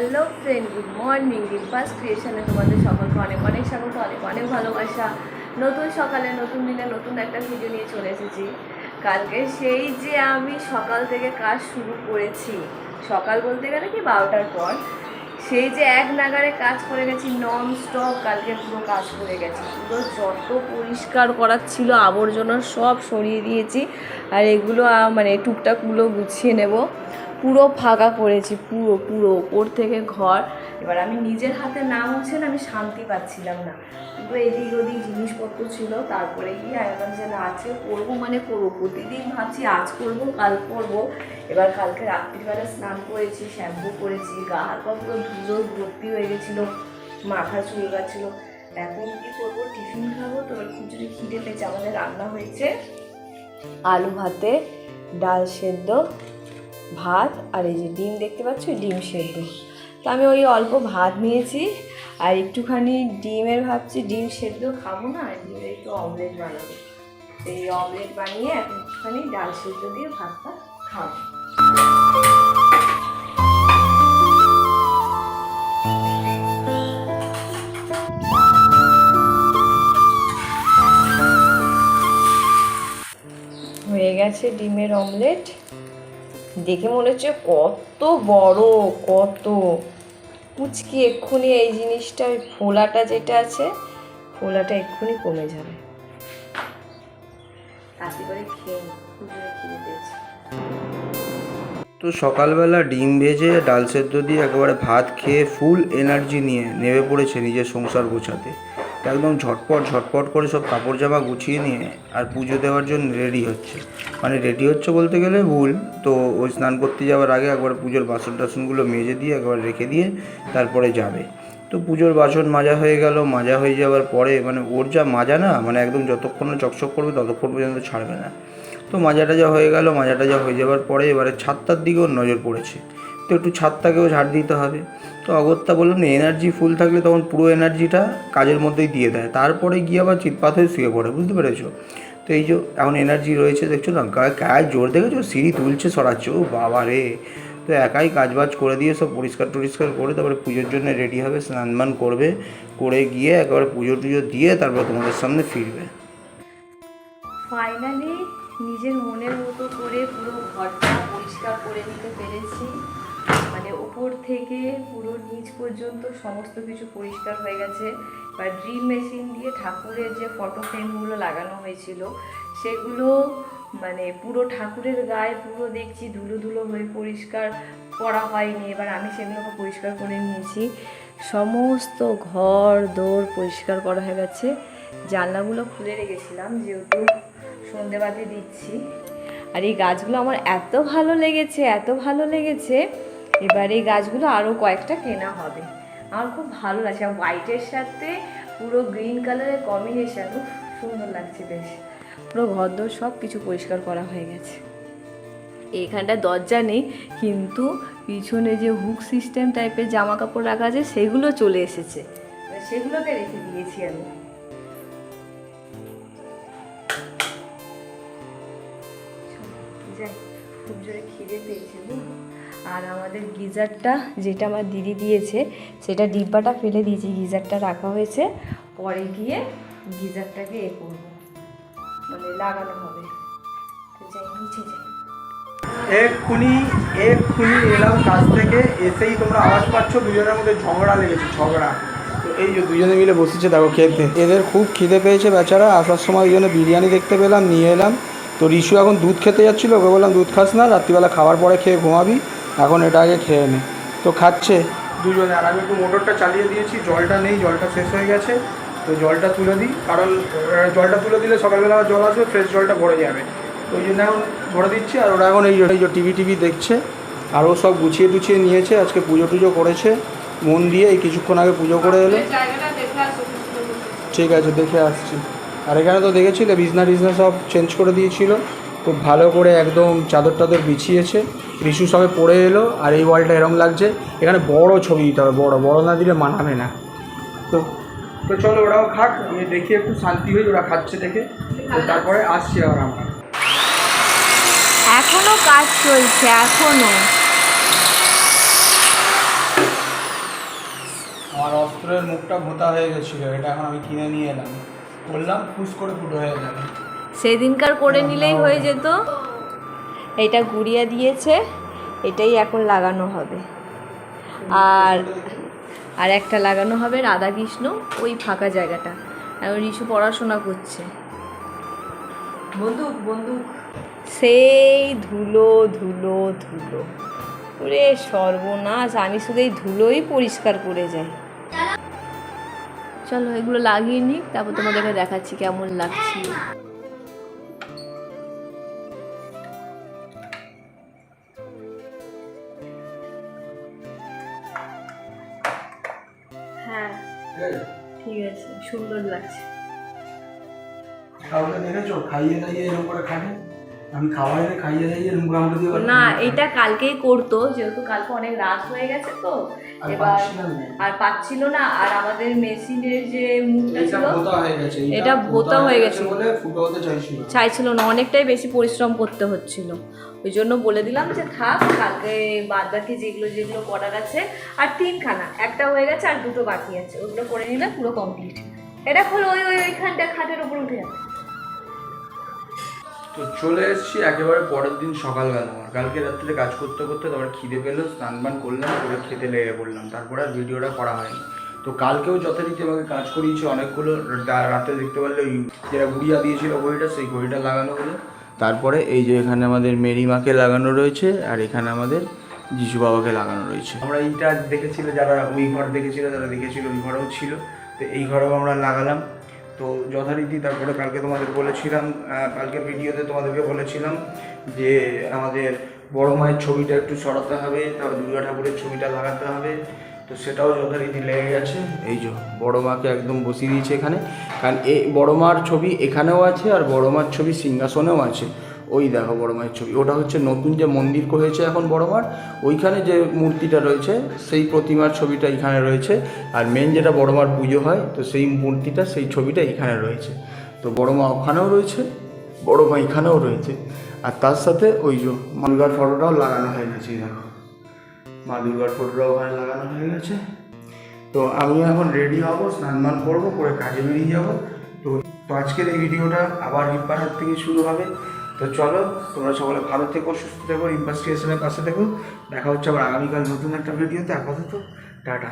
Hello friend, good morning. রিম্পাস ক্রিয়েশনে তোমাদের সকলকে অনেক অনেক স্বাগত, অনেক অনেক ভালোবাসা। নতুন সকালে, নতুন দিনে নতুন একটা ভিডিও নিয়ে চলে এসেছি। কালকে সেই যে আমি সকাল থেকে কাজ শুরু করেছি, সকাল বলতে গেলে কি বারোটার পর, সেই যে এক নাগারে কাজ করে গেছি নন স্টপ কালকে পুরো কাজ করে গেছি। পুরো যত পরিষ্কার করার ছিল, আবর্জনা সব সরিয়ে দিয়েছি। আর এগুলো মানে টুকটাকগুলো গুছিয়ে নেব। পুরো ফাঁকা করেছি, পুরো পুরো ওপর থেকে ঘর। এবার আমি নিজের হাতে না মুছে না আমি শান্তি পাচ্ছিলাম না। পুরো এদিক ওদিক জিনিসপত্র ছিল, তারপরে আমি ভাবলাম যে না, আজকে করব মানে করব, প্রতিদিন ভাবছি আজ করব, কাল করব। এবার কালকে রাত্রিবেলা স্নান করেছি, শ্যাম্পু করেছি, গা হাত পুরো ধুলো, ভর্তি হয়ে গেছিল, মাথা চুল গেছিল এখন কি করব? টিফিন খাব তো, এবার খুব যদি খিদে পেয়েছে, আমাদের রান্না হয়েছে। আলু ভাতে, ডাল সেদ্ধ ভাত আর এই যে ডিম দেখতে পাচ্ছ? ডিম সেদ্ধ। তো আমি ওই অল্প ভাত নিয়েছি আর একটুখানি ডিমের ভাবছি, ডিম সেদ্ধ খাব না আর ডিমের একটু অমলেট বানাবো। এই অমলেট বানিয়ে একটুখানি ডাল সেদ্ধ দিয়ে ভাতটা খাব। হয়ে গেছে ডিমের অমলেট দেখে মনে হচ্ছে কত বড় কত। কুচকি এক্ষুনি এই জিনিসটা ওই ফোলাটা যেটা আছে ফোলাটা এক্ষুনি কমে যাবে। তো সকালবেলা ডিম ভেজে ডাল সেদ্ধ দিয়ে একেবারে ভাত খেয়ে ফুল এনার্জি নিয়ে নেমে পড়েছে নিজের সংসার গোছাতে। একদম ঝটপট ঝটপট করে সব কাপড় জামা গুছিয়ে নিয়ে আর পুজো দেওয়ার জন্য রেডি হচ্ছে। মানে রেডি হচ্ছে বলতে গেলে ভুল। তো ওই স্নান করতে যাওয়ার আগে একবার পুজোর বাসন টাসনগুলো মেজে দিয়ে একবার রেখে দিয়ে তারপরে যাবে। তো পুজোর বাসন মাজা হয়ে গেল। মাজা হয়ে যাওয়ার পরে মানে ওর যা মাজা না মানে একদম যতক্ষণ না চকচক করবে ততক্ষণ পর্যন্ত ছাড়বে না। তো মাজাটা যা হয়ে গেল। মাজাটা যা হয়ে যাওয়ার পরে এবারে ছাদটার দিকেও নজর পড়েছে। তো একটু ছাদটাকেও ঝাড় দিতে হবে। তো অগত্যা বললাম এনার্জি ফুল থাকলে তখন পুরো এনার্জিটা কাজের মধ্যেই দিয়ে দেয়। তারপরে গিয়ে আবার চিৎপাত হয়ে শুয়ে পড়ে, বুঝতে পেরেছ? তো এই যে এখন এনার্জি রয়েছে, দেখছ না? গায়ে গায়ে জোর দেখেছ? সিঁড়ি তুলছে সরাচ্ছে। ও বাবা রে! তো একাই কাজবাজ করে দিয়ে সব পরিষ্কার টরিষ্কার করে তারপরে পুজোর জন্য রেডি হবে, স্নান মান করবে। করে গিয়ে একেবারে পুজো টুজো দিয়ে তারপরে তোমাদের সামনে ফিরবে। ফাইনালি নিজের মনের মতো করে পুরো ঘরটা পরিষ্কার করে নিতে পেরেছি। মানে উপর থেকে পুরো নিচ পর্যন্ত সমস্ত কিছু পরিষ্কার হয়ে গেছে। বা ড্রিল মেশিন দিয়ে ঠাকুরের যে ফটো ফ্রেমগুলো লাগানো হয়েছিল, সেগুলো মানে পুরো ঠাকুরের গায়ে পুরো দেখছি ধুলো ধুলো হয়ে পরিষ্কার করা হয়নি। এবার আমি সেগুলোকে পরিষ্কার করে নিয়েছি। সমস্ত ঘর দৌড় পরিষ্কার করা হয়ে গেছে। জানলাগুলো খুলে রেখেছিলাম যেহেতু সন্ধেবাতি দিচ্ছি। আর এই গাছগুলো আমার এত ভালো লেগেছে, এত ভালো লেগেছে এবার এই গাছগুলো আরও কয়েকটা কেনা হবে। আমার খুব ভালো লাগছে, আর হোয়াইটের সাথে পুরো গ্রিন কালারের কম্বিনেশন সুন্দর লাগছে বেশ। পুরো ঘরদোর সব কিছু পরিষ্কার করা হয়ে গেছে। এখানটা দরজা নেই, কিন্তু পিছনে যে হুক সিস্টেম টাইপের জামা কাপড় রাখা আছে, সেগুলো চলে এসেছে। সেগুলোকে রেখে দিয়েছি আমি। যাই। খুব জোরে খিদে পেয়েছে। আর আমাদের গিজারটা যেটা আমার দিদি দিয়েছে সেটা ডিব্বাটা ফেলে দিয়েছি গিজারটা রাখা হয়েছে। পরে গিয়ে গিজারটাকে এ করব। মানে লাগানো হবে। তো যাই নিচে যাই। এক্ষুনি এক্ষুনি এলাম কাজ থেকে এসেই তোমরা আওয়াজ পাচ্ছ দুজনের মধ্যে ঝগড়া লেগেছে ঝগড়া। তো এই যে দুজনে মিলে বসেছে দেখো খেতে। এদের খুব খিদে পেয়েছে বেচারা আসার সময় ওই জন্য বিরিয়ানি দেখতে পেলাম নিয়ে এলাম। তো রিশু এখন দুধ খেতে যাচ্ছিল ওকে বললাম দুধ খাস না রাত্রিবেলা খাওয়ার পরে খেয়ে ঘুমাবি এখন এটা আগে খেয়ে নে। তো খাচ্ছে। দুজনে আর আমি একটু মোটরটা চালিয়ে দিয়েছি জলটা নেই জলটা শেষ হয়ে গেছে তো জলটা তুলে দিই কারণ জলটা তুলে দিলে সকালবেলা জল আসবে ফ্রেশ জলটা ভরে যাবে। তো ওই জন্য এখন ভরে দিচ্ছি আর ওরা এখন এই টিভি টিভি দেখছে আরও সব গুছিয়ে টুছিয়ে নিয়েছে আজকে পুজো টুজো করেছে মন দিয়ে এই কিছুক্ষণ আগে পুজো করে এলো। ঠিক আছে দেখে আসছি। আর এখানে তো দেখেছিলে বিছনা টিছনা সব চেঞ্জ করে দিয়েছিল। খুব ভালো করে একদম চাদর টাদর বিছিয়েছে। রিশু সবে পড়ে এলো আর এই ওয়ালটা এরম লাগছে। এখানে বড় ছবি দিতে হবে বড় বড় না দিলে মানাবে না। তো তো চলো ওরাও খাক আমি দেখি একটু শান্তি হই ওরা খাচ্ছে দেখে। তো তারপরে আসছি আবার আমরা। এখনও কাজ চলছে এখনও। আমার অস্ত্রের মুখটা ভোতা হয়ে গেছিল এটা এখন আমি কিনে নিয়ে এলাম। করলাম ফুস করে ফুটো হয়ে গেল সেদিনকার করে নিলেই হয়ে যেত। এটা গুড়িয়া দিয়েছে এটাই এখন লাগানো হবে। আর আর একটা লাগানো হবে রাধাকৃষ্ণ ওই ফাঁকা জায়গাটা। এখন ঋষু পড়াশোনা করছে। বন্দুক বন্দুক। সেই ধুলো ধুলো ধুলো। ওরে সর্বনাশ আমি শুধু এই ধুলোই পরিষ্কার করে যাই। চলো এগুলো লাগিয়ে নিই তারপর তোমাদেরকে দেখাচ্ছি কেমন লাগছে। হ্যাঁ ঠিক আছে। সুন্দর লাগছে। কাউকে দেখেছ? খাইয়ে দাইয়ে এরকম করে খাবে? আমি খাওয়াই না খাইয়ে এরকম করে দিয়ে না এটা কালকেই করতো যেহেতু কালকে অনেক রাত হয়ে গেছে তো এবার আর পাচ্ছিল না আর আমাদের মেশিনের যে মুখটা ছিল হয়ে এটা ভোতা হয়ে গেছে। বলে ফুটো হতে চাইছিল। চাইছিল না অনেকটাই বেশি পরিশ্রম করতে হচ্ছিল। ওই জন্য বলে দিলাম যে থাক কালকে বাদ বাকি যেগুলো যেগুলো করার আছে আর তিনখানা একটা হয়ে গেছে আর দুটো বাকি আছে ওগুলো করে নিলে পুরো কমপ্লিট এটা খোলো ওই ওই ওইখানটা খাটের উপর উঠে যাবে। তো চলে এসেছি একেবারে পরের দিন সকালবেলা আমার কালকে রাত্রে কাজ করতে করতে তারপরে খিদে পেল, স্নান বান করলাম করে খেতে লেগে পড়লাম। তারপরে আর ভিডিওটা করা হয়নি। তো কালকেও যথারীতি আমাকে কাজ করিয়েছে অনেকগুলো রাতে দেখতে পারলে ওই যেটা গুড়িয়া দিয়েছিল ঘড়িটা, সেই ঘড়িটা লাগানো হলো। তারপরে এই যে এখানে আমাদের মেরি মাকে লাগানো রয়েছে, আর এখানে আমাদের যিশু বাবাকে লাগানো রয়েছে। আমরা এইটা দেখেছিল যারা ওই ঘর দেখেছিল, তারা দেখেছিল ওই ঘরেও ছিল। তো এই ঘরেও আমরা লাগালাম। তো যথারীতি তারপরে কালকে তোমাদের বলেছিলাম কালকে ভিডিওতে তোমাদেরকে বলেছিলাম যে আমাদের বড় মায়ের ছবিটা একটু সরাতে হবে, তারপর দুর্গা ঠাকুরের ছবিটা লাগাতে হবে, তো সেটাও যথারীতি লেগে গেছে। এই যে বড়ো মাকে একদম বসিয়ে দিয়েছে এখানে, কারণ এ বড় মার ছবি এখানেও আছে আর বড়ো মার ছবি সিংহাসনেও আছে। ওই দেখো বড় মায়ের ছবি। ওটা হচ্ছে নতুন যে মন্দির হয়েছে এখন বড় মার, ওইখানে যে মূর্তিটা রয়েছে, সেই প্রতিমার ছবিটা এখানে রয়েছে। আর মেন যেটা বড় মার পুজো হয়, তো সেই মূর্তিটা, সেই ছবিটা এখানে রয়েছে। তো বড় মা ওখানেও রয়েছে, বড় মা এখানেও রয়েছে। আর তার সাথে ওই যে মা দুর্গার ফটোটাও লাগানো হয়ে গেছে দেখো। মা দুর্গার ফটোটাও ওখানে লাগানো হয়ে গেছে। তো আমি এখন রেডি হব, স্নান মান করব, করে কাজে বেরিয়ে যাব। তো তো আজকের এই ভিডিওটা আবার রিম্পার হাত থেকে শুরু হবে। তো চলো, তোমরা সকলে ভালো থেকো, সুস্থ থেকো ইনভেস্টিগেশনের কাছে থেকো। দেখা হচ্ছে আবার আগামীকাল নতুন একটা ভিডিওতে আপাতত, টাটা।